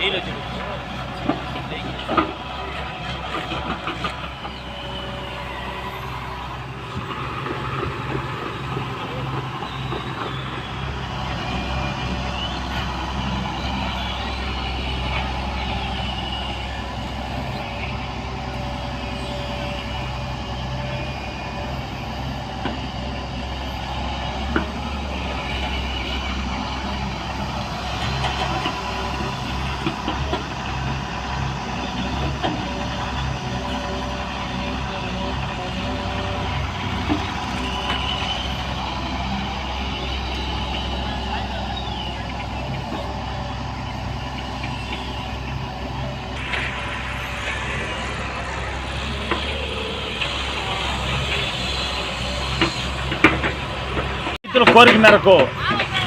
你就进。రైతుల కోరిక మేరకు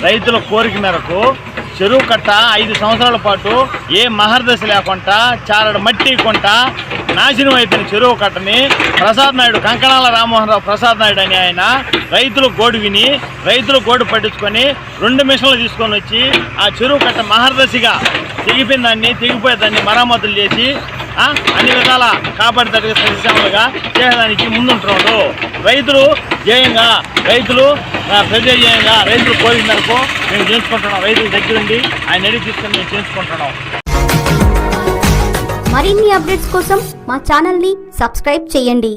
రైతుల కోరిక మేరకు చెరువు కట్ట ఐదు సంవత్సరాల పాటు ఏ మహర్దశ లేకుండా చారడు మట్టి కొంట నాశనం అయిపోయిన చెరువు కట్టని ప్రసాద్ నాయుడు కంకణాల రామ్మోహన్ రావు ప్రసాద్ నాయుడు అని ఆయన రైతులు గోడు విని రైతులు గోడు పట్టించుకొని రెండు మిషన్లు తీసుకొని వచ్చి ఆ చెరువు కట్ట మహర్దశిగా తెగిపోయిన దాన్ని తెగిపోయే దాన్ని మరమ్మతులు చేసి అన్ని విధాల కాపాడేటట్టుగా పరిశ్రమలుగా చేయడానికి ముందుంటున్నాడు. రైతులు జయంగా రైతులు ఆ, జయంగా రైతులు కోరిక మేరకు మేము చేయించుకుంటున్నాం. రైతుల దగ్గరుండి ఆయన అడిగి తీసుకొని మేము చేయించుకుంటున్నాం. మరిన్ని అప్డేట్స్ కోసం మా ఛానల్ని సబ్స్క్రైబ్ చేయండి.